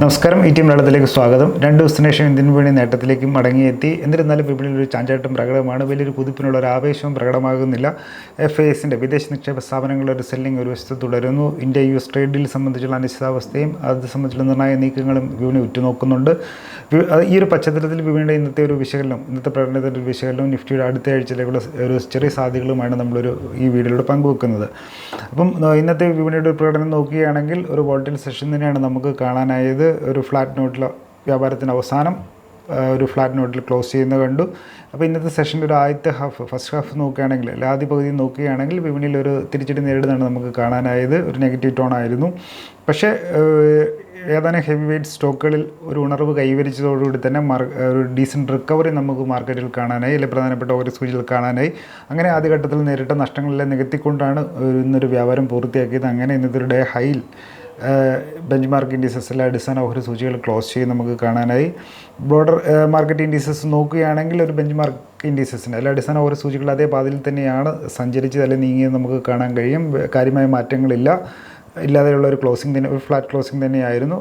നമസ്കാരം. ഈ ടീം മലയാളത്തിലേക്ക് സ്വാഗതം. രണ്ട് ദിവസത്തിന് ശേഷം ഇന്ത്യൻ വിപണി നേട്ടത്തിലേക്ക് മടങ്ങിയെത്തി. എന്നിരുന്നാലും വിപണിയിൽ ഒരു ചാഞ്ചാട്ടം പ്രകടമാണ് വലിയൊരു കുതിപ്പിനുള്ള ഒരു ആവേശവും പ്രകടമാകുന്നില്ല. എഫ് ഐ എസിന്റെ വിദേശ നിക്ഷേപ സ്ഥാപനങ്ങളുടെ ഒരു സെല്ലിംഗ് ഒരു വശത്ത് തുടരുന്നു. India U S trade deal സംബന്ധിച്ചുള്ള അനിശ്ചിതാവസ്ഥയും അത് സംബന്ധിച്ചുള്ള നിർണായ നീക്കങ്ങളും വിപണി ഉറ്റുനോക്കുന്നുണ്ട്. ഈ ഒരു പശ്ചാത്തലത്തിൽ വിപണിയുടെ ഇന്നത്തെ ഒരു വിശകലനം ഇന്നത്തെ പ്രകടനത്തിന്റെ ഒരു വിശകലനം നിഫ്റ്റിയുടെ അടുത്ത ആഴ്ചയിലേക്കുള്ള ഒരു ചെറിയ സാധ്യതകളുമാണ് നമ്മളൊരു ഈ വീഡിയോയിലൂടെ പങ്കുവെക്കുന്നത്. അപ്പം ഇന്നത്തെ വിപണിയുടെ ഒരു പ്രകടനം നോക്കുകയാണെങ്കിൽ ഒരു വോൾട്ടൽ സെഷൻ തന്നെയാണ് നമുക്ക് കാണാനായത്. ഒരു ഫ്ലാറ്റ് നോട്ടിൽ വ്യാപാരത്തിന്റെ അവസാനം ഒരു ഫ്ലാറ്റ് നോട്ടിൽ ക്ലോസ് ചെയ്യുന്നത് കണ്ടു. അപ്പോൾ ഇന്നത്തെ സെഷന്റെ ഒരു ആദ്യത്തെ ഹാഫ് ഫസ്റ്റ് ഹാഫ് നോക്കുകയാണെങ്കിൽ അല്ലെ ആദ്യ പകുതി നോക്കുകയാണെങ്കിൽ വിപണിയിൽ ഒരു തിരിച്ചടി നേരിടുന്നതാണ് നമുക്ക് കാണാനായത്. ഒരു നെഗറ്റീവ് ടോൺ ആയിരുന്നു. പക്ഷേ ഏതാനും ഹെവി വെയ്റ്റ് സ്റ്റോക്കുകളിൽ ഒരു ഉണർവ് കൈവരിച്ചതോടുകൂടി തന്നെ മാർ ഒരു ഡീസന്റ് റിക്കവറി നമുക്ക് മാർക്കറ്റിൽ കാണാനായി അല്ലെങ്കിൽ പ്രധാനപ്പെട്ട ഓരോ സൂചികൾ കാണാനായി. അങ്ങനെ ആദ്യഘട്ടത്തിൽ നേരിട്ട നഷ്ടങ്ങളെല്ലാം നികത്തിക്കൊണ്ടാണ് ഇന്നൊരു വ്യാപാരം പൂർത്തിയാക്കിയത്. അങ്ങനെ ഇന്നത്തെ ഒരു ഡേ ഹൈയിൽ ബെഞ്ച് മാർക്ക് ഇൻഡീസസിലെ അടിസ്ഥാന ഓഹരി സൂചികൾ ക്ലോസ് ചെയ്ത് നമുക്ക് കാണാനായി. ബ്രോഡർ മാർക്കറ്റ് ഇൻഡീസസ് നോക്കുകയാണെങ്കിൽ ഒരു ബെഞ്ച് മാർക്ക് ഇൻഡീസസിന് അല്ല അടിസ്ഥാന ഓഹരി സൂചികൾ അതേ പാതയിൽ തന്നെയാണ് സഞ്ചരിച്ചത് അല്ലെങ്കിൽ നീങ്ങിയത് നമുക്ക് കാണാൻ കഴിയും. കാര്യമായ മാറ്റങ്ങളില്ല. ഇല്ലാതെയുള്ള ഒരു ക്ലോസിംഗ് തന്നെ ഒരു ഫ്ലാറ്റ് ക്ലോസിംഗ് തന്നെയായിരുന്നു.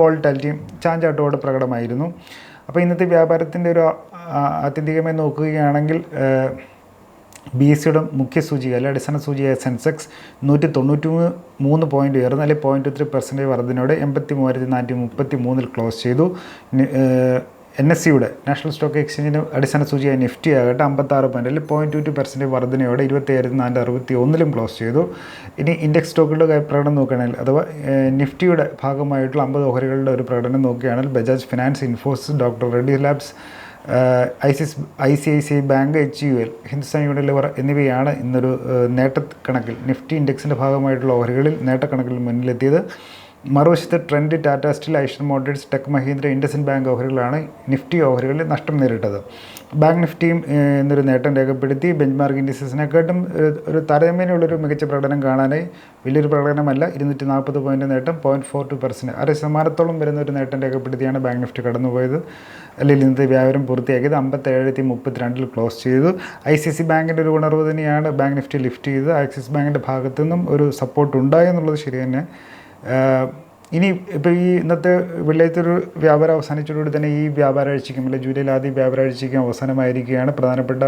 വോൾട്ടാലിറ്റിയും ചാഞ്ചാട്ടോടെ പ്രകടമായിരുന്നു. അപ്പോൾ ഇന്നത്തെ വ്യാപാരത്തിന്റെ ഒരു ആത്യന്തികമായി നോക്കുകയാണെങ്കിൽ ബി എസ് സിയുടെ മുഖ്യ സൂചിക അല്ലെ അടിസ്ഥാന സൂചികയായ സെൻസെക്സ് നൂറ്റി തൊണ്ണൂറ്റി മൂന്ന് പോയിന്റ് ഉയർന്ന് അല്ലെങ്കിൽ പോയിന്റ് ത്രീ പെർസെന്റേജ് വർധനയോടെ എൺപത്തി മൂവായിരത്തി നാനൂറ്റി മുപ്പത്തി മൂന്നിൽ ക്ലോസ് ചെയ്തു എൻ എസ് സിയുടെ നാഷണൽ സ്റ്റോക്ക് എക്സ്ചേഞ്ചിന് അടിസ്ഥാന സൂചിയായ നിഫ്റ്റി ആകട്ടെ അമ്പത്താറ് അല്ലെങ്കിൽ പോയിന്റ് ടു പെർസെന്റേജ് വർധനയോടെ ഇരുപത്തിയായിരത്തി നാനൂറ്റി അറുപത്തി ഒന്നിലും ക്ലോസ് ചെയ്തു. ഇനി ഇൻഡെക്സ് സ്റ്റോക്കുകളുടെ പ്രകടനം നോക്കുകയാണെങ്കിൽ അഥവാ നിഫ്റ്റിയുടെ ഭാഗമായിട്ടുള്ള അമ്പത് ഓഹരികളുടെ ഒരു പ്രകടനം നോക്കുകയാണെങ്കിൽ Bajaj finance Infosys doctor Reddy labs I C I C I C I bank H U L Hindustan Unilever എന്നിവയാണ് ഇന്നൊരു നേട്ട നേട്ടക്കണക്കിൽ നിഫ്റ്റി ഇൻഡെക്സിന്റെ ഭാഗമായിട്ടുള്ള ഓഹരികളിൽ നേട്ടക്കണക്കിൽ മുന്നിലെത്തിയത്. മറുവശത്ത് trend Tata steel Eicher motors tech Mahindra IndusInd bank ഓഹരികളാണ് Nifty ഓഹരികളിൽ നഷ്ടം നേരിട്ടത്. ബാങ്ക് നിഫ്റ്റിയും എന്നൊരു നേട്ടം രേഖപ്പെടുത്തി ബെഞ്ച് മാർക്ക് ഇൻഡസസിനെക്കാട്ടും ഒരു താരതമ്യേനയുള്ളൊരു മികച്ച പ്രകടനം കാണാനായി വലിയൊരു പ്രകടനമല്ല ഇരുന്നൂറ്റി നാൽപ്പത് പോയിന്റ് നേട്ടം പോയിന്റ് ഫോർ ടു പെർസെന്റ് അര ശതമാനത്തോളം വരുന്ന ഒരു നേട്ടം രേഖപ്പെടുത്തിയാണ് ബാങ്ക് നിഫ്റ്റി കടന്നുപോയത്. അല്ലെങ്കിൽ ഇന്നത്തെ വ്യാപാരം പൂർത്തിയാക്കിയത് അമ്പത്തേഴായിരത്തി മുപ്പത്തിരണ്ടിൽ ക്ലോസ് ചെയ്തു. ഐ സി സി ബാങ്കിന്റെ ഒരു ഉണർവ് തന്നെയാണ് ബാങ്ക് നിഫ്റ്റി ലിഫ്റ്റ് ചെയ്ത് ആക്സിസ് ബാങ്കിന്റെ ഭാഗത്തു നിന്നും ഒരു സപ്പോർട്ട് ഉണ്ടായെന്നുള്ളത് ശരി തന്നെ. ഇനി ഇപ്പോൾ ഈ ഇന്നത്തെ വെള്ളിയാഴ്ച ഒരു വ്യാപാരം അവസാനിച്ചതോടുകൂടി തന്നെ ഈ വ്യാപാരാഴ്ചയ്ക്കും അല്ലെങ്കിൽ ജൂലൈയിൽ ആദ്യ വ്യാപാരാഴ്ചയ്ക്കും അവസാനമായിരിക്കുകയാണ്. പ്രധാനപ്പെട്ട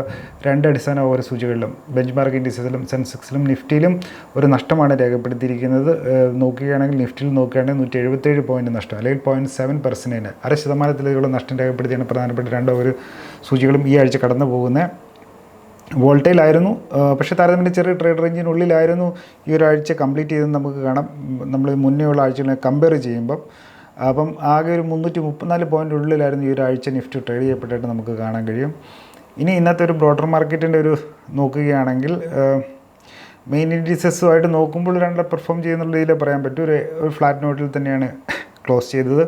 രണ്ട് അടിസ്ഥാന ഓരോ സൂചികളിലും ബെഞ്ച് മാർക്ക് ഇൻഡീസസിലും സെൻസെക്സിലും നിഫ്റ്റിയിലും ഒരു നഷ്ടമാണ് രേഖപ്പെടുത്തിയിരിക്കുന്നത്. നോക്കുകയാണെങ്കിൽ നിഫ്റ്റിയിൽ നോക്കുകയാണെങ്കിൽ നൂറ്റി എഴുപത്തേഴ് പോയിന്റ് നഷ്ടം അല്ലെങ്കിൽ പോയിന്റ് സെവൻ പെർസെന്റിന് അര ശതമാനത്തിലുള്ള നഷ്ടം രേഖപ്പെടുത്തിയാണ് പ്രധാനപ്പെട്ട രണ്ട് ഒരു സൂചികളും ഈ ആഴ്ച കടന്നു പോകുന്നത് വോൾട്ടയിലായിരുന്നു പക്ഷേ താരതമ്യം ചെറിയ ട്രേഡ് റേഞ്ചിനുള്ളിലായിരുന്നു ഈ ഒരാഴ്ച കംപ്ലീറ്റ് ചെയ്തെന്ന് നമുക്ക് കാണാം. നമ്മൾ മുന്നേ ഉള്ള ആഴ്ചകളെ കമ്പയർ ചെയ്യുമ്പം. അപ്പം ആകെ ഒരു മുന്നൂറ്റി മുപ്പത്തിനാല് പോയിന്റ് ഉള്ളിലായിരുന്നു ഈ ഒരാഴ്ച നിഫ്റ്റ് ട്രേഡ് ചെയ്യപ്പെട്ടിട്ട് നമുക്ക് കാണാൻ കഴിയും. ഇനി ഇന്നത്തെ ഒരു ബ്രോഡർ മാർക്കറ്റിന്റെ ഒരു നോക്കുകയാണെങ്കിൽ മെയിൻ ഇൻഡിസസുമായിട്ട് നോക്കുമ്പോൾ രണ്ടാൾ പെർഫോം ചെയ്യുന്നുള്ള രീതിയിൽ പറയാൻ പറ്റും. ഒരു ഫ്ലാറ്റ് നോട്ടിൽ തന്നെയാണ് ക്ലോസ് ചെയ്തത്.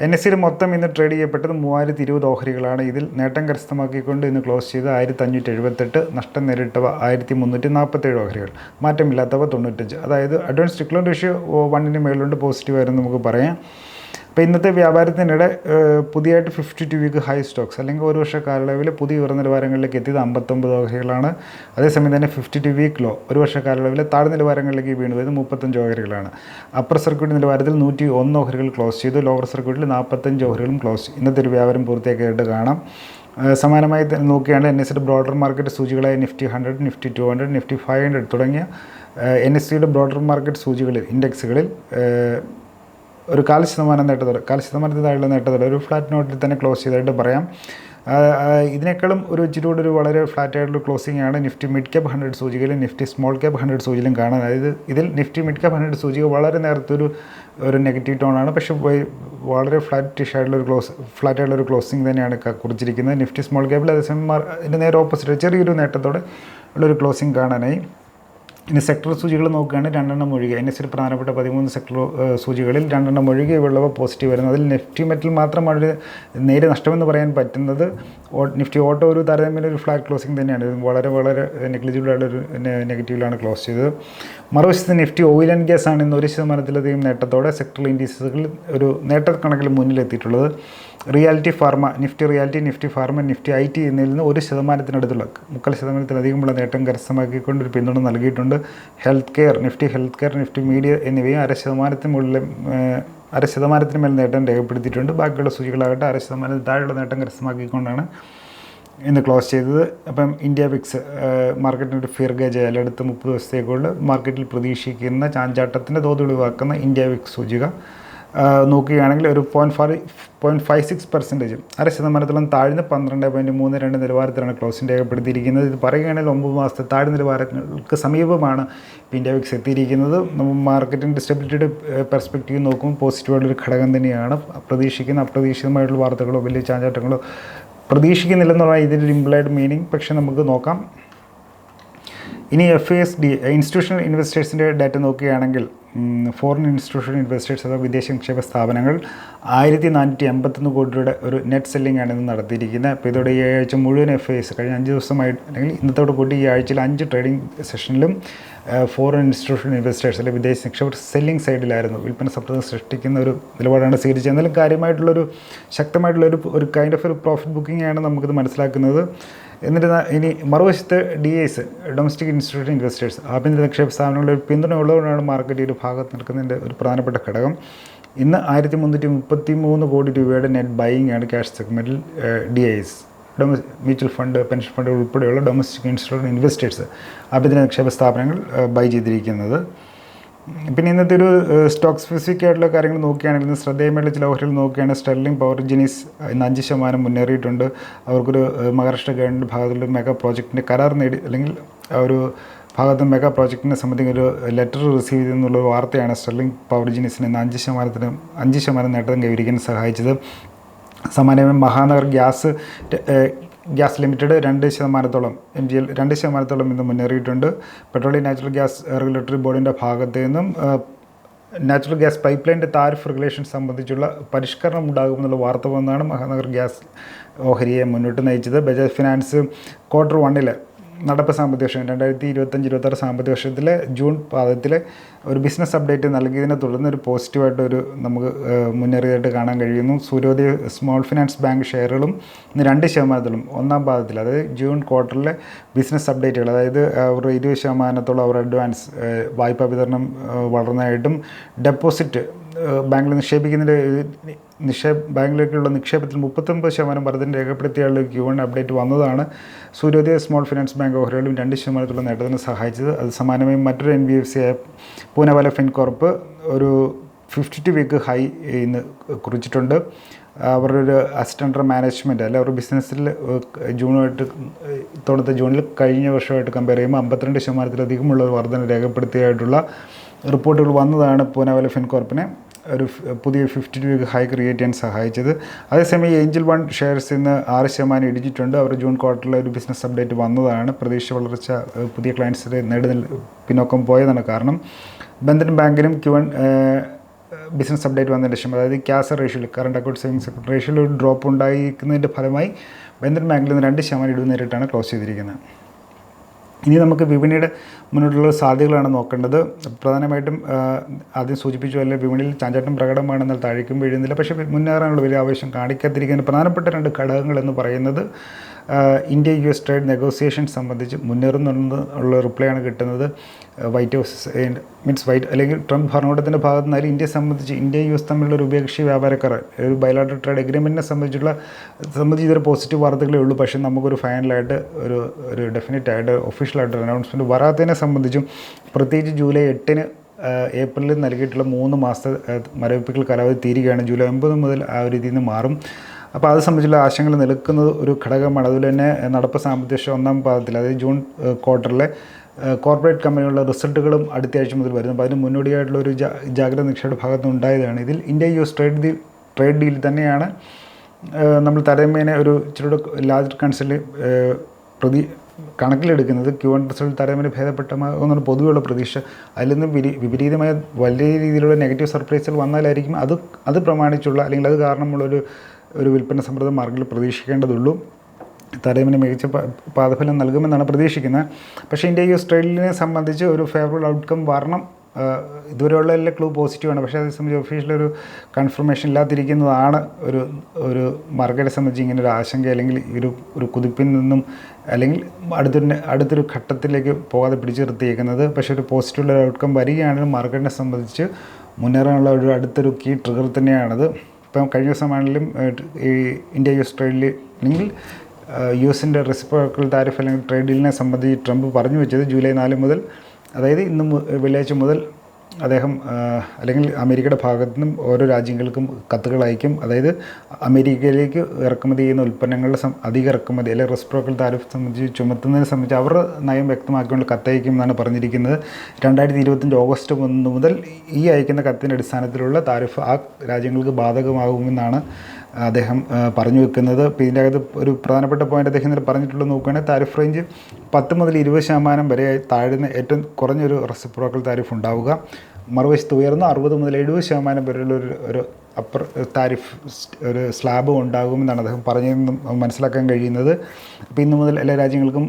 എൻ എസ് സിയിൽ മൊത്തം ഇന്ന് ട്രേഡ് ചെയ്യപ്പെട്ടത് മൂവായിരത്തി ഇരുപത് ഓഹരികളാണ്. ഇതിൽ നേട്ടം കരസ്ഥമാക്കിക്കൊണ്ട് ഇന്ന് ക്ലോസ് ചെയ്ത് ആയിരത്തി അഞ്ഞൂറ്റി എഴുപത്തെട്ട് നഷ്ടം നേരിട്ടവ ആയിരത്തി മുന്നൂറ്റി നാൽപ്പത്തേഴ് ഓഹരികൾ. മാറ്റമില്ലാത്തവ തൊണ്ണൂറ്റഞ്ച്. അതായത് അഡ്വാൻസ് ഡിക്ലോൺ റേഷ്യോ വണ്ണിന് മേളിലുണ്ട് പോസിറ്റീവ് ആയിരുന്നു നമുക്ക് പറയാം. അപ്പോൾ ഇന്നത്തെ വ്യാപാരത്തിനിടെ പുതിയതായിട്ട് fifty two week high stocks അല്ലെങ്കിൽ ഒരു വർഷ കാലയളവിൽ പുതിയ ഉയർന്ന നിലവാരങ്ങളിലേക്ക് എത്തിയത് അമ്പത്തൊമ്പത് ഓഹരികളാണ് അതേസമയം തന്നെ ഫിഫ്റ്റി ടു വീക്ക് ലോ ഒരു വർഷ കാലയളവിൽ താഴ്ന്ന നിലവാരങ്ങളിലേക്ക് വീണ് വരുന്നത് മുപ്പത്തഞ്ച് ഓഹരികളാണ് അപ്പർ സർക്യൂട്ട് നിലവാരത്തിൽ നൂറ്റി ഒന്ന് ഓഹരികൾ ക്ലോസ് ചെയ്തു ലോവർ സർക്യൂട്ടിൽ നാൽപ്പത്തഞ്ച് ഓഹരികളും ക്ലോസ് ഇന്നത്തെ ഒരു വ്യാപാരം പൂർത്തിയാക്കിയിട്ട് കാണാം. സമാനമായി നോക്കുകയാണെങ്കിൽ N S broader market സൂചികളായ Nifty hundred Nifty two hundred Nifty five hundred തുടങ്ങിയ എൻ എസ് സിയുടെ ബ്രോഡർ മാർക്കറ്റ് സൂചികളിൽ ഇൻഡെക്സുകളിൽ ഒരു കാൽ ശതമാനം നേട്ടത്തോടെ കാൽ ശതമാനത്തിൽ താഴെയുള്ള നേട്ടത്തോടെ ഒരു ഫ്ലാറ്റ് നോട്ടിൽ തന്നെ ക്ലോസ് ചെയ്തായിട്ട് പറയാം. ഇതിനേക്കാളും ഒരു ഇച്ചിരി കൂടി ഒരു വളരെ ഫ്ലാറ്റ് ആയിട്ടുള്ള ക്ലോസിംഗ് ആണ് നിഫ്റ്റി മിഡ് ക്യാപ് ഹൺഡ്രഡ് സൂചികയിലും നിഫ്റ്റി സ്മോൾ ക്യാപ് ഹൺഡ്രഡ് സൂചിയിലും കാണാൻ. അതായത് ഇതിൽ നിഫ്റ്റി മിഡ് ക്യാപ് ഹൺഡ്രഡ് സൂചിക വളരെ നേരത്തെ ഒരു ഒരു നെഗറ്റീവ് ആണ്. പക്ഷേ വളരെ ഫ്ലാറ്റിഷ് ആയിട്ടുള്ള ഒരു ക്ലോസ് ഫ്ലാറ്റ് ആയിട്ടുള്ള ഒരു ക്ലോസിംഗ് തന്നെയാണ് കുറിച്ചിരിക്കുന്നത്. നിഫ്റ്റി സ്മോൾ ക്യാപ്പിൽ അതേസമയം ഇതിന്റെ നേരെ ഓപ്പോസിറ്റ് ചെറിയൊരു നേട്ടത്തോടെ ഉള്ളൊരു ക്ലോസിംഗ് കാണാനായി. ഇനി സെക്ടർ സൂചികൾ നോക്കുകയാണെങ്കിൽ രണ്ടെണ്ണം ഒഴികെ. എൻ എസ് എൽ പ്രധാനപ്പെട്ട പതിമൂന്ന് സെക്ടർ സൂചികളിൽ രണ്ടെണ്ണം ഒഴികെ ഉള്ളവ പോസിറ്റീവ് വരുന്നത് അതിൽ നിഫ്റ്റി മെറ്റൽ മാത്രമാണ് ഒരു നേരെ നഷ്ടമെന്ന് പറയാൻ പറ്റുന്നത് നിഫ്റ്റി ഓട്ടോ ഒരു താരതമ്യം ഒരു ഫ്ലാറ്റ് ക്ലോസിംഗ് തന്നെയാണ്. വളരെ വളരെ നെഗ്ലിജിബിളായിട്ടൊരു നെഗറ്റീവിലാണ് ക്ലോസ് ചെയ്തത്. മറുവശത്ത് നിഫ്റ്റി ഓയിൽ ആൻഡ് ഗ്യാസ് ആണ് ഇന്ന് ഒരു ശതമാനത്തിലധികം നേട്ടത്തോടെ സെക്ടറൽ ഇൻഡീസുകളിൽ ഒരു നേട്ടക്കണക്കിൽ മുന്നിലെത്തിയിട്ടുള്ളത്. Realty pharma Nifty realty Nifty pharma Nifty I T എന്നതിൽ നിന്ന് ഒരു ശതമാനത്തിനടുത്തുള്ള മുക്കാൽ ശതമാനത്തിലധികമുള്ള നേട്ടം കരസ്ഥമാക്കിക്കൊണ്ട് ഒരു പിന്തുണ നൽകിയിട്ടുണ്ട്. Health care Nifty health care Nifty media എന്നിവയും അര ശതമാനത്തിന് മുകളിൽ ഏഹ്, അര ശതമാനത്തിന് മേൽ നേട്ടം രേഖപ്പെടുത്തിയിട്ടുണ്ട്. ബാക്കിയുള്ള സൂചികളാകട്ടെ അര ശതമാനത്തിൽ താഴെയുള്ള നേട്ടം കരസ്ഥമാക്കിക്കൊണ്ടാണ് ഇന്ന് ക്ലോസ് ചെയ്തത്. അപ്പം ഇന്ത്യ വിക്സ് മാർക്കറ്റിന്റെ ഒരു ഫിയർ ഗേജ് ആയാലും അടുത്ത മുപ്പത് ദിവസത്തേക്കുള്ള മാർക്കറ്റിൽ പ്രതീക്ഷിക്കുന്ന ചാഞ്ചാട്ടത്തിന്റെ തോത് ഒഴിവാക്കുന്ന ഇന്ത്യ വിക്സ് സൂചിക. നോക്കുകയാണെങ്കിൽ ഒരു point five point five six percentage അര ശതമാനത്തോളം താഴ്ന്ന് പന്ത്രണ്ട് പോയിന്റ് മൂന്ന് രണ്ട് നിലവാരത്തിലാണ് ക്ലോസിംഗ് രേഖപ്പെടുത്തിയിരിക്കുന്നത് ഇത് പറയുകയാണെങ്കിൽ ഒമ്പത് മാസത്തെ താഴ്ന്ന നിലവാരങ്ങൾക്ക് സമീപമാണ് ഇന്ത്യ വിക്സ് എത്തിയിരിക്കുന്നത് മാർക്കറ്റിന്റെ സ്റ്റെബിലിറ്റിയുടെ പെർസ്പെക്റ്റീവ് നോക്കുമ്പോൾ പോസിറ്റീവായിട്ടുള്ളൊരു ഘടകം തന്നെയാണ്. പ്രതീക്ഷിക്കുന്ന അപ്രതീക്ഷിതമായിട്ടുള്ള വാർത്തകളോ വലിയ ചാഞ്ചാട്ടങ്ങളോ പ്രതീക്ഷിക്കുന്നില്ലെന്നുള്ള ഇതിന്റെ ഇംപ്ലൈഡ് മീനിങ് പക്ഷേ നമുക്ക് നോക്കാം. ഇനി എഫ് എസ് ഡി ഇൻസ്റ്റിറ്റ്യൂഷണൽ ഇൻവെസ്റ്റേഴ്സിന്റെ ഡാറ്റ നോക്കുകയാണെങ്കിൽ ഫോറിൻ ഇൻസ്റ്റിറ്റ്യൂഷൻ ഇൻവെസ്റ്റേഴ്സ് അഥവാ വിദേശ നിക്ഷേപ സ്ഥാപനങ്ങൾ ആയിരത്തി നാനൂറ്റി എൺപത്തൊന്ന് കോടി രൂപയുടെ ഒരു നെറ്റ് സെല്ലിംഗ് ആണ് ഇന്ന് നടത്തിയിരിക്കുന്നത്. അപ്പോൾ ഇതോടെ ഈ ആഴ്ച മുഴുവൻ എഫ് എസ് കഴിഞ്ഞ അഞ്ച് ദിവസമായിട്ട് അല്ലെങ്കിൽ ഇന്നത്തോട് കൂടി ഈ ആഴ്ചയിൽ അഞ്ച് ട്രേഡിംഗ് സെഷനിലും ഫോറിൻ ഇൻസ്റ്റിറ്റ്യൂഷണൽ ഇൻവെസ്റ്റേഴ്സ് അല്ലെങ്കിൽ വിദേശ നിക്ഷേപർ സെല്ലിംഗ് സൈഡിലായിരുന്നു വിൽപ്പന സമ്മർദ്ദം സൃഷ്ടിക്കുന്ന ഒരു നിലപാടാണ് സ്വീകരിച്ചത് എന്നാലും കാര്യമായിട്ടുള്ളൊരു ശക്തമായിട്ടുള്ളൊരു ഒരു കൈൻഡ് ഓഫ് ഒരു പ്രോഫിറ്റ് ബുക്കിംഗ് ആണ് നമുക്കിത് മനസ്സിലാക്കുന്നത്. എന്നിട്ട് ഇനി മറുവശത്ത് D S domestic institution investors ആഭ്യന്തര നിക്ഷേപ സ്ഥാപനങ്ങളുടെ ഒരു പിന്തുണ ഉള്ളതുകൊണ്ടാണ് മാർക്കറ്റ് ഈ ഒരു ഭാഗത്ത് നിൽക്കുന്നതിന്റെ ഒരു പ്രധാനപ്പെട്ട ഘടകം. ഇന്ന് ആയിരത്തി മുന്നൂറ്റി മുപ്പത്തി മൂന്ന് കോടി രൂപയുടെ നെറ്റ് ബൈയിങ് ആണ് ക്യാഷ് സെഗ്മെന്റിൽ ഡി ഐ എസ് ഡൊമ മ്യൂച്വൽ ഫണ്ട് പെൻഷൻ ഫണ്ട് ഉൾപ്പെടെയുള്ള ഡൊമസ്റ്റിക് ഇൻസ്റ്റിറ്റ്യൂഷൻ ഇൻവെസ്റ്റേഴ്സ് ആഭ്യന്തര നിക്ഷേപ സ്ഥാപനങ്ങൾ ബൈ ചെയ്തിരിക്കുന്നത്. പിന്നെ ഇന്നത്തെ ഒരു സ്റ്റോക്ക് സ്പെസിഫിക് ആയിട്ടുള്ള കാര്യങ്ങൾ നോക്കുകയാണെങ്കിൽ ഇന്ന് ശ്രദ്ധേയമായിട്ടുള്ള ചില ഓഹരികൾ നോക്കുകയാണെങ്കിൽ സ്റ്റെർലിംഗ് പവർ ജിനീസ് ഇന്ന് അഞ്ച് ശതമാനം മുന്നേറിയിട്ടുണ്ട്. അവർക്കൊരു മഹാരാഷ്ട്ര ഗവൺമെന്റ് ഭാഗത്തുള്ള മെഗാ പ്രോജക്റ്റിന്റെ കരാർ നേടി അല്ലെങ്കിൽ ഒരു ഭാഗത്ത് മെഗാ പ്രോജക്റ്റിനെ സംബന്ധിച്ച് ഒരു ലെറ്റർ റിസീവ് ചെയ്തെന്നുള്ള വാർത്തയാണ് സ്റ്റെർലിംഗ് പവർ ജിനീസിന് ഇന്ന് അഞ്ച് ശതമാനത്തിന് അഞ്ച് ശതമാനം നേട്ടം കൈവരിക്കാൻ സഹായിച്ചത്. സമാനമായി മഹാനഗർ ഗ്യാസ് ഗ്യാസ് ലിമിറ്റഡ് രണ്ട് ശതമാനത്തോളം എം ജി എൽ രണ്ട് ശതമാനത്തോളം ഇന്ന് മുന്നേറിയിട്ടുണ്ട്. പെട്രോളിയം നാച്ചുറൽ ഗ്യാസ് റെഗുലേറ്ററി ബോർഡിന്റെ ഭാഗത്തു നിന്നും നാച്ചുറൽ ഗ്യാസ് പൈപ്പ് ലൈന്റെ താരിഫ് റെഗുലേഷൻ സംബന്ധിച്ചുള്ള പരിഷ്കരണം ഉണ്ടാകുമെന്നുള്ള വാർത്ത വന്നാണ് മഹാനഗർ ഗ്യാസ് ഓഹരിയെ മുന്നോട്ട് നയിച്ചത്. ബജാജ് ഫിനാൻസ് ക്വാർട്ടർ വണ്ണിൽ നടപ്പ് സാമ്പത്തിക വർഷം രണ്ടായിരത്തി ഇരുപത്തഞ്ച് ഇരുപത്താറ് സാമ്പത്തിക വർഷത്തിലെ ജൂൺ പാദത്തിൽ ഒരു ബിസിനസ് അപ്ഡേറ്റ് നൽകിയതിനെ തുടർന്ന് ഒരു പോസിറ്റീവായിട്ടൊരു നമുക്ക് മുന്നേറിയതായിട്ട് കാണാൻ കഴിയുന്നു. സൂര്യോദയ സ്മോൾ ഫിനാൻസ് ബാങ്ക് ഷെയറുകളും ഇന്ന് രണ്ട് ശതമാനത്തിലും ഒന്നാം പാദത്തിൽ അതായത് ജൂൺ ക്വാർട്ടറിലെ ബിസിനസ് അപ്ഡേറ്റുകൾ അതായത് അവർ ഇരുപത് ശതമാനത്തോളം അവർ അഡ്വാൻസ് വായ്പാ വിതരണം വളർന്നതായിട്ടും ഡെപ്പോസിറ്റ് ബാങ്കിൽ നിക്ഷേപിക്കുന്നതിന്റെ നിക്ഷേപ ബാങ്കിലേക്കുള്ള നിക്ഷേപത്തിൽ മുപ്പത്തൊമ്പത് ശതമാനം വർധന രേഖപ്പെടുത്തിയുള്ള ക്യൂ വൺ അപ്ഡേറ്റ് വന്നതാണ്. സൂര്യോദയ സ്മോൾ ഫിനാൻസ് ബാങ്ക് ഓഹരികളും രണ്ട് ശതമാനത്തുള്ള നേട്ടത്തിന് സഹായിച്ചത്. അത് സമാനമായി മറ്റൊരു എൻ ബി എഫ് സി ആയ പൂനവാല ഫിൻകോർപ്പ് ഒരു ഫിഫ്റ്റി ടു വീക്ക് ഹൈ ഇന്ന് കുറിച്ചിട്ടുണ്ട്. അവരുടെ ഒരു അസിസ്റ്റന്റ് മാനേജ്മെന്റ് അല്ലെ അവരുടെ ബിസിനസ്സിൽ ജൂണുമായിട്ട് ഇത്തവണത്തെ ജൂണിൽ കഴിഞ്ഞ വർഷമായിട്ട് കമ്പയർ ചെയ്യുമ്പോൾ അമ്പത്തിരണ്ട് ശതമാനത്തിലധികമുള്ള ഒരു വർധന രേഖപ്പെടുത്തിയായിട്ടുള്ള റിപ്പോർട്ടുകൾ വന്നതാണ് പൂനാവല ഫിൻകോർപ്പിനെ. ഒരു പുതിയ ഫിഫ്റ്റി ടു ഹൈ ക്രിയേറ്റ് ചെയ്യാൻ സഹായിച്ചത്. അതേസമയം ഏഞ്ചൽ വൺ ഷെയർസ് ഇന്ന് ആറ് ശതമാനം ഇടിച്ചിട്ടുണ്ട് അവർ ജൂൺ ക്വാർട്ടറിലെ ഒരു ബിസിനസ് അപ്ഡേറ്റ് വന്നതാണ്. പ്രതീക്ഷ വളർച്ച പുതിയ ക്ലയൻസിനെ നേടുന്ന പിന്നോക്കം പോയതാണ് കാരണം ബന്ധൻ ബാങ്കിനും ക്യുവൻ ബിസിനസ് അപ്ഡേറ്റ് വന്നതിന് ശേഷം അതായത് ക്യാസ് റേഷ്യോയിൽ കറണ്ട് അക്കൗണ്ട് സേവിങ്സ് അക്കൗണ്ട് റേഷ്യോയിൽ ഒരു ഡ്രോപ്പ് ഉണ്ടായിരിക്കുന്നതിന്റെ ഫലമായി ബന്ധൻ ബാങ്കിൽ നിന്ന് രണ്ട് ശതമാനം ഇടിവ് നേരിട്ടാണ് ക്ലോസ് ചെയ്തിരിക്കുന്നത്. ഇനി നമുക്ക് വിപണിയുടെ മുന്നോട്ടുള്ള സാധ്യതകളാണ് നോക്കേണ്ടത്. പ്രധാനമായിട്ടും ആദ്യം സൂചിപ്പിച്ചു അല്ലെ വിപണിയിൽ ചാഞ്ചാട്ടം പ്രകടമാണെന്നാൽ താഴേക്കും വീഴുന്നില്ല. പക്ഷേ മുന്നേറാനുള്ള വലിയ ആവശ്യം കാണിക്കാതിരിക്കുന്ന പ്രധാനപ്പെട്ട രണ്ട് ഘടകങ്ങൾ എന്ന് പറയുന്നത് India U S trade negotiation സംബന്ധിച്ച് മുന്നേറുന്നുണ്ട് ഉള്ള റിപ്ലൈ ആണ് കിട്ടുന്നത്. വൈറ്റ് ഹൗസ് മീൻസ് വൈറ്റ് അല്ലെങ്കിൽ ട്രംപ് ഭരണകൂടത്തിന്റെ ഭാഗത്തു നിന്നാലും ഇന്ത്യയെ സംബന്ധിച്ച് ഇന്ത്യ യു എസ് തമ്മിലുള്ള ഒരു ഉഭയകക്ഷി വ്യാപാര ഒരു ബയലാട്ടർ ട്രേഡ് എഗ്രിമെന്റിനെ സംബന്ധിച്ചുള്ള സംബന്ധിച്ച് ഇതൊരു പോസിറ്റീവ് വാർത്തകളേ ഉള്ളൂ. പക്ഷേ നമുക്കൊരു ഫൈനലായിട്ട് ഒരു ഒരു ഡെഫിനറ്റ് ആയിട്ട് ഒഫീഷ്യലായിട്ട് അനൗൺസ്മെന്റ് വരാത്തതിനെ സംബന്ധിച്ചും പ്രത്യേകിച്ച് ജൂലൈ എട്ടിന് ഏപ്രിലിൽ നൽകിയിട്ടുള്ള മൂന്ന് മാസത്തെ മരവിപ്പിക്കൽ കാലാവധി തീരുകയാണ്. ജൂലൈ ഒമ്പത് മുതൽ ആ ഒരു രീതിയിൽ നിന്ന് മാറും. അപ്പോൾ അത് സംബന്ധിച്ചുള്ള ആശങ്കകൾ നിൽക്കുന്നത് ഒരു ഘടകമാണ്. അതുപോലെ തന്നെ നടപ്പ് സാമ്പത്തിക വർഷം ഒന്നാം പാദത്തിൽ അതായത് ജൂൺ ക്വാർട്ടറിലെ കോർപ്പറേറ്റ് കമ്പനികളുടെ റിസൾട്ടുകളും അടുത്ത ആഴ്ച മുതൽ വരുന്നു. അപ്പോൾ അതിന് മുന്നോടിയായിട്ടുള്ള ഒരു ജാഗ്രത നിക്ഷേപ ഭാഗത്ത് ഉണ്ടായതാണ് ഇതിൽ. India U S trade deal trade deal തന്നെയാണ് നമ്മൾ തരമേനെ ഒരു ഇച്ചിരി ലാർജ് കൺസൾട്ട് പ്രതി കണക്കിലെടുക്കുന്നത് ക്യൂ വൺ റിസൾട്ട് ഭേദപ്പെട്ട ഭേദപ്പെട്ടമാകുന്ന പൊതുവെയുള്ള പ്രതീക്ഷ. അതിൽ നിന്ന് വിപരീതമായ വലിയ രീതിയിലുള്ള നെഗറ്റീവ് സർപ്രൈസുകൾ വന്നാലായിരിക്കും അത് അത് പ്രമാണിച്ചുള്ള അല്ലെങ്കിൽ അത് കാരണമുള്ളൊരു ഒരു വിൽപ്പന സമ്മർദ്ദം മാർക്കറ്റിൽ പ്രതീക്ഷിക്കേണ്ടതുള്ളൂ. താരതമ്യം മികച്ച പാദഫലം നൽകുമെന്നാണ് പ്രതീക്ഷിക്കുന്നത്. പക്ഷേ ഇന്ത്യ ഈ ഓസ്ട്രേലിയനെ സംബന്ധിച്ച് ഒരു ഫേവറബിൾ ഔട്ട്കം വരണം ഇതുവരെയുള്ള എല്ലാ ക്ലൂ പോസിറ്റീവാണ് പക്ഷേ അതേ സംബന്ധിച്ച് ഒഫീഷ്യലൊരു കൺഫർമേഷൻ ഇല്ലാതിരിക്കുന്നതാണ് ഒരു ഒരു മാർക്കറ്റിനെ സംബന്ധിച്ച് ഇങ്ങനെ ഒരു ആശങ്ക അല്ലെങ്കിൽ ഒരു ഒരു കുതിപ്പിൽ നിന്നും അല്ലെങ്കിൽ അടുത്തൊരു അടുത്തൊരു ഘട്ടത്തിലേക്ക് പോകാതെ പിടിച്ചു നിർത്തിയേക്കുന്നത് പക്ഷേ ഒരു പോസിറ്റീവ് ഔട്ട്കം വരികയാണെങ്കിൽ മാർക്കറ്റിനെ സംബന്ധിച്ച് മുന്നേറാനുള്ള ഒരു അടുത്തൊരു കീ ട്രിഗർ തന്നെയാണത്. ഇപ്പം കഴിഞ്ഞ ദിവസമാണെങ്കിലും ഈ ഇന്ത്യ യു എസ് ട്രേഡിൽ അല്ലെങ്കിൽ യു എസിന്റെ റെസിപ്രോക്കൽ താരിഫ് അല്ലെങ്കിൽ ട്രേഡ് ഡീലിനെ സംബന്ധിച്ച് ട്രംപ് പറഞ്ഞു വെച്ചത് ജൂലൈ നാല് മുതൽ. അതായത് ഇന്ന് വെള്ളിയാഴ്ച മുതൽ അദ്ദേഹം അല്ലെങ്കിൽ അമേരിക്കയുടെ ഭാഗത്തു നിന്നും ഓരോ രാജ്യങ്ങൾക്കും കത്തുകൾ അയക്കും. അതായത് അമേരിക്കയിലേക്ക് ഇറക്കുമതി ചെയ്യുന്ന ഉൽപ്പന്നങ്ങളുടെ അധിക ഇറക്കുമതി അല്ലെങ്കിൽ റെസ്പ്രോക്കൽ താരിഫ് സംബന്ധിച്ച് ചുമത്തുന്നതിനെ സംബന്ധിച്ച് അവർ നയം വ്യക്തമാക്കിക്കൊണ്ട് കത്തയക്കും എന്നാണ് പറഞ്ഞിരിക്കുന്നത്. രണ്ടായിരത്തി ഇരുപത്തഞ്ച് ഓഗസ്റ്റ് ഒന്ന് മുതൽ ഈ അയക്കുന്ന കത്തിന്റെ അടിസ്ഥാനത്തിലുള്ള താരിഫ് ആ രാജ്യങ്ങൾക്ക് ബാധകമാകുമെന്നാണ് അദ്ദേഹം പറഞ്ഞു വെക്കുന്നത്. ഇതിന്റെ അകത്ത് ഒരു പ്രധാനപ്പെട്ട പോയിന്റ് അദ്ദേഹം ഇന്നലെ പറഞ്ഞിട്ടുള്ളത് നോക്കുകയാണെങ്കിൽ താരിഫ് റേഞ്ച് പത്ത് മുതൽ ഇരുപത് ശതമാനം വരെ താഴ്ന്ന ഏറ്റവും കുറഞ്ഞൊരു റെസിപ്രോക്കൽ താരിഫ് ഉണ്ടാവുക. മറുവശത്ത് ഉയർന്ന അറുപത് മുതൽ എഴുപത് ശതമാനം വരെയുള്ള ഒരു ഒരു അപ്പർ താരിഫ് ഒരു സ്ലാബ് ഉണ്ടാകുമെന്നാണ് അദ്ദേഹം പറഞ്ഞു മനസ്സിലാക്കാൻ കഴിയുന്നത്. അപ്പോൾ ഇന്ന് മുതൽ എല്ലാ രാജ്യങ്ങൾക്കും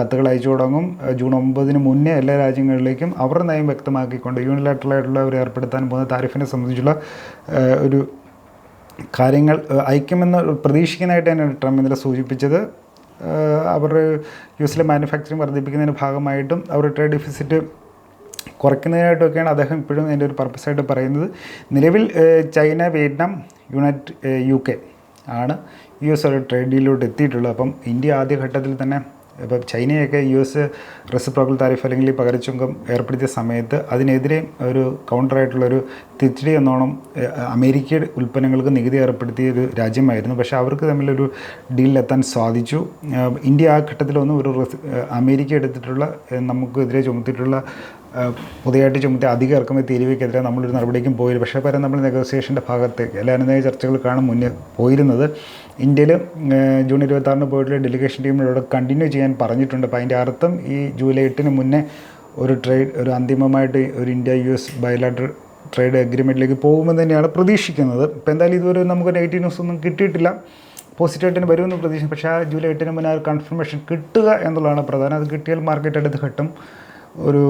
കത്തുകൾ അയച്ചു തുടങ്ങും. ജൂൺ ഒമ്പതിന് മുന്നേ എല്ലാ രാജ്യങ്ങളിലേക്കും അവർ നയം വ്യക്തമാക്കിക്കൊണ്ട് യൂണിലാറ്ററലായിട്ടുള്ള അവർ ഏർപ്പെടുത്താൻ പോകുന്ന താരിഫിനെ സംബന്ധിച്ചുള്ള ഒരു കാര്യങ്ങൾ അയക്കുമെന്ന് പ്രതീക്ഷിക്കുന്നതായിട്ട് തന്നെ ട്രംപ് ഇന്നലെ സൂചിപ്പിച്ചത്. അവരുടെ യു എസിലെ മാനുഫാക്ചറിങ് വർദ്ധിപ്പിക്കുന്നതിന്റെ ഭാഗമായിട്ടും അവർ ട്രേഡ് ഡെഫിസിറ്റ് കുറയ്ക്കുന്നതിനായിട്ടൊക്കെയാണ് അദ്ദേഹം ഇപ്പോഴും അതിന്റെ ഒരു പർപ്പസായിട്ട് പറയുന്നത്. നിലവിൽ China Vietnam united U K ആണ് യു എസ് ഒരു ട്രേഡ് ഡീലിലോട്ട് എത്തിയിട്ടുള്ളത്. അപ്പം ഇന്ത്യ ആദ്യഘട്ടത്തിൽ തന്നെ ഇപ്പം ചൈനയൊക്കെ യു എസ് റെസിപ്രോക്കൽ താരിഫ് അല്ലെങ്കിൽ പകരച്ചുങ്കം ഏർപ്പെടുത്തിയ സമയത്ത് അതിനെതിരെ ഒരു കൗണ്ടറായിട്ടുള്ളൊരു തിരിച്ചടി എന്നോണം അമേരിക്കയുടെ ഉൽപ്പന്നങ്ങൾക്ക് നികുതി ഏർപ്പെടുത്തിയ ഒരു രാജ്യമായിരുന്നു. പക്ഷേ അവർക്ക് തമ്മിലൊരു ഡീലിലെത്താൻ സാധിച്ചു. ഇന്ത്യ ആ ഘട്ടത്തിലൊന്നും ഒരു അമേരിക്ക എടുത്തിട്ടുള്ള നമുക്കെതിരെ ചുമത്തിയിട്ടുള്ള പുതിയതായിട്ട് ചുമത്തി അധിക ഇറക്കുമതി തീരുവയ്ക്കെതിരെ നമ്മളൊരു നടപടിക്കും പോയില്ല. പക്ഷേ പരം നമ്മൾ നെഗോസിയേഷന്റെ ഭാഗത്ത് എല്ലാ അനുനയ ചർച്ചകൾക്കാണ് മുന്നേ പോയിരുന്നത് ഇന്ത്യയിൽ ജൂൺ ഇരുപത്താറിന് പോയിട്ടുള്ള ഡെലിഗേഷൻ ടീമിനോട് കണ്ടിന്യൂ ചെയ്യാൻ പറഞ്ഞിട്ടുണ്ട്. അപ്പോൾ അതിന്റെ അർത്ഥം ഈ ജൂലൈ എട്ടിന് മുന്നേ ഒരു ട്രേഡ് ഒരു അന്തിമമായിട്ട് ഒരു India U S bilateral trade അഗ്രിമെന്റിലേക്ക് പോകുമെന്ന് തന്നെയാണ് പ്രതീക്ഷിക്കുന്നത്. ഇപ്പോൾ എന്തായാലും ഇതുവരെ നമുക്ക് നെഗറ്റീവ് ന്യൂസ് ഒന്നും കിട്ടിയിട്ടില്ല. പോസിറ്റീവായിട്ടിന് വരുമെന്ന് പ്രതീക്ഷിക്കും പക്ഷേ ആ ജൂലൈ എട്ടിന് മുന്നേ ആ കൺഫർമേഷൻ കിട്ടുക എന്നുള്ളതാണ് പ്രധാനം. അത് കിട്ടിയാൽ മാർക്കറ്റ് അടുത്ത് ഘട്ടം ഒരു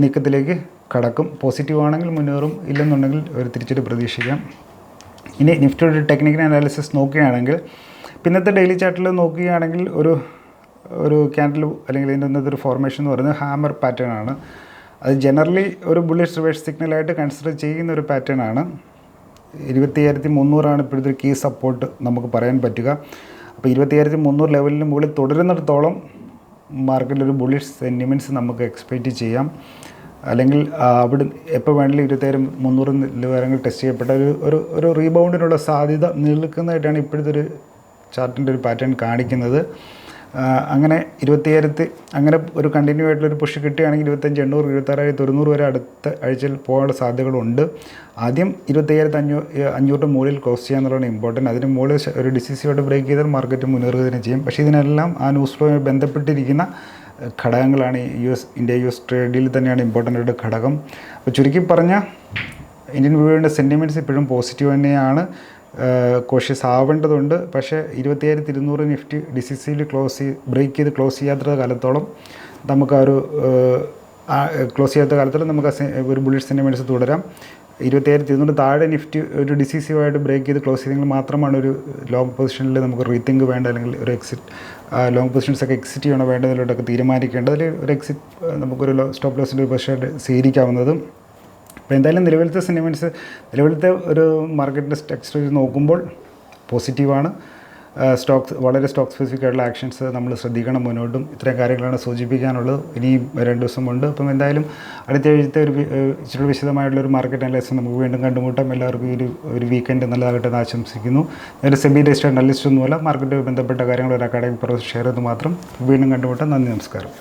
നീക്കത്തിലേക്ക് കടക്കും. പോസിറ്റീവ് ആണെങ്കിൽ മുന്നേറും ഇല്ലെന്നുണ്ടെങ്കിൽ ഒരു തിരിച്ചടി പ്രതീക്ഷിക്കാം. ഇനി നിഫ്റ്റിയുടെ ടെക്നിക്കൽ അനാലിസിസ് നോക്കുകയാണെങ്കിൽ പിന്നത്തെ ഡെയിലി ചാർട്ടിൽ നോക്കുകയാണെങ്കിൽ ഒരു ഒരു ക്യാൻഡിൽ അല്ലെങ്കിൽ ഇതിന്റെ ഒന്നത്തെ ഒരു ഫോർമേഷൻ എന്ന് പറയുന്നത് ഹാമർ പാറ്റേൺ ആണ്. അത് ജനറലി ഒരു ബുള്ളിഷ് റിവേഴ്സ് സിഗ്നലായിട്ട് കൺസിഡർ ചെയ്യുന്ന ഒരു പാറ്റേൺ ആണ്. ഇരുപത്തിയായിരത്തി മുന്നൂറാണ് ഇപ്പോഴത്തെ കീ സപ്പോർട്ട് നമുക്ക് പറയാൻ പറ്റുക. അപ്പോൾ ഇരുപത്തിയായിരത്തി മുന്നൂറ് ലെവലിന് മുകളിൽ തുടരുന്നിടത്തോളം മാർക്കറ്റിൽ ഒരു ബുള്ളിഷ് സെന്റിമെന്റ്സ് നമുക്ക് എക്സ്പെക്റ്റ് ചെയ്യാം. അല്ലെങ്കിൽ അവിടെ എപ്പോൾ വേണമെങ്കിലും ഇരുപത്തേരം മുന്നൂറ് നിലവാരങ്ങൾ ടെസ്റ്റ് ചെയ്യപ്പെട്ട ഒരു ഒരു ഒരു റീബൗണ്ടിനുള്ള സാധ്യത നിൽക്കുന്നതായിട്ടാണ് ഇപ്പോഴത്തെ ഒരു ചാർട്ടിന്റെ ഒരു പാറ്റേൺ കാണിക്കുന്നത്. അങ്ങനെ ഇരുപത്തിയായിരത്തി അങ്ങനെ ഒരു കണ്ടിന്യൂ ആയിട്ടുള്ള ഒരു പുഷ് കിട്ടുകയാണെങ്കിൽ ഇരുപത്തഞ്ച് എണ്ണൂറ് ഇരുപത്താറായിരത്തി ഒരുന്നൂറ് വരെ അടുത്ത ആഴ്ചയിൽ പോകാനുള്ള സാധ്യതകളുണ്ട്. ആദ്യം ഇരുപത്തയ്യായിരത്തി അഞ്ഞൂ അഞ്ഞൂറിന്റെ മുകളിൽ ക്ലോസ് ചെയ്യാന്നുള്ളതാണ് ഇമ്പോർട്ടന്റ് അതിന് മുകളിൽ ഒരു ഡിസിസിയോട് ബ്രേക്ക് ചെയ്താൽ മാർക്കറ്റ് മുന്നേറുക തന്നെ ചെയ്യും. പക്ഷേ ഇതിനെല്ലാം ആ ന്യൂസ് ഫ്ലോയുമായി ബന്ധപ്പെട്ടിരിക്കുന്ന ഘടകങ്ങളാണ് U S India U S ട്രേഡിൽ തന്നെയാണ് ഇമ്പോർട്ടന്റ് ആയിട്ട് ഘടകം. അപ്പോൾ ചുരുക്കി പറഞ്ഞാൽ ഇന്ത്യൻ വിപണിയുടെ സെന്റിമെന്റ്സ് ഇപ്പോഴും പോസിറ്റീവ് തന്നെയാണ്. കോഷ്യസ് ആവേണ്ടതുണ്ട് പക്ഷേ ഇരുപത്തിയായിരത്തി ഇരുന്നൂറ് നിഫ്റ്റി ഡി സി സിയിൽ ക്ലോസ് ചെയ്ത് ബ്രേക്ക് ചെയ്ത് ക്ലോസ് ചെയ്യാത്ത കാലത്തോളം നമുക്ക് ആ ഒരു ക്ലോസ് ചെയ്യാത്ത കാലത്തോളം നമുക്ക് ഒരു ബുള്ളിഷ് സെന്റിമെന്റ്സ് തുടരാം. ഇരുപത്തിയായിരത്തി ഇരുന്നൂറ് താഴെ നിഫ്റ്റി ഒരു ഡിസിസീവായിട്ട് ബ്രേക്ക് ചെയ്ത് ക്ലോസ് ചെയ്തെങ്കിൽ മാത്രമാണ് ഒരു ലോങ് പൊസിഷനിൽ നമുക്ക് റീതിങ്ക് വേണ്ട അല്ലെങ്കിൽ ഒരു എക്സിറ്റ് ലോങ് പൊസിഷൻസ് ഒക്കെ എക്സിറ്റ് ചെയ്യണോ വേണ്ടതിലോട്ടൊക്കെ തീരുമാനിക്കേണ്ടത്. അതിൽ ഒരു എക്സിറ്റ് നമുക്കൊരു സ്റ്റോപ്പ് ലോസിന്റെ ഒരു പക്ഷേ സ്വീകരിക്കാവുന്നതും അപ്പോൾ എന്തായാലും നിലവിലത്തെ സെന്റിമെന്റ്സ് നിലവിലത്തെ ഒരു മാർക്കറ്റിന്റെ ടെക്സ്റ്റ് നോക്കുമ്പോൾ പോസിറ്റീവാണ് സ്റ്റോക്സ് വളരെ സ്റ്റോക്ക് സ്പെസിഫിക് ആയിട്ടുള്ള ആക്ഷൻസ് നമ്മൾ ശ്രദ്ധിക്കണം മുന്നോട്ടും. ഇത്രയും കാര്യങ്ങളാണ് സൂചിപ്പിക്കാനുള്ളത്. ഇനിയും രണ്ട് ദിവസം ദിവസമുണ്ട് അപ്പം എന്തായാലും അടുത്ത ആഴ്ചത്തെ ഒരു ഇച്ചിരി വിശദമായിട്ടുള്ള ഒരു മാർക്കറ്റ് അനലൈസ് നമുക്ക് വീണ്ടും കണ്ടുമുട്ടാം. എല്ലാവർക്കും ഒരു ഒരു വീക്കെൻഡ് നല്ലതാകട്ടെ എന്ന് ആശംസിക്കുന്നു. ഒരു സെബി രജിസ്റ്റർ അനലിസ്റ്റ് ഒന്നുമല്ല. മാർക്കറ്റുമായി ബന്ധപ്പെട്ട കാര്യങ്ങൾ ഒരു അക്കാഡമിക് പ്രോസസ് ഷെയർ ചെയ്ത് മാത്രം. വീണ്ടും കണ്ടുമുട്ടാം. നന്ദി നമസ്കാരം.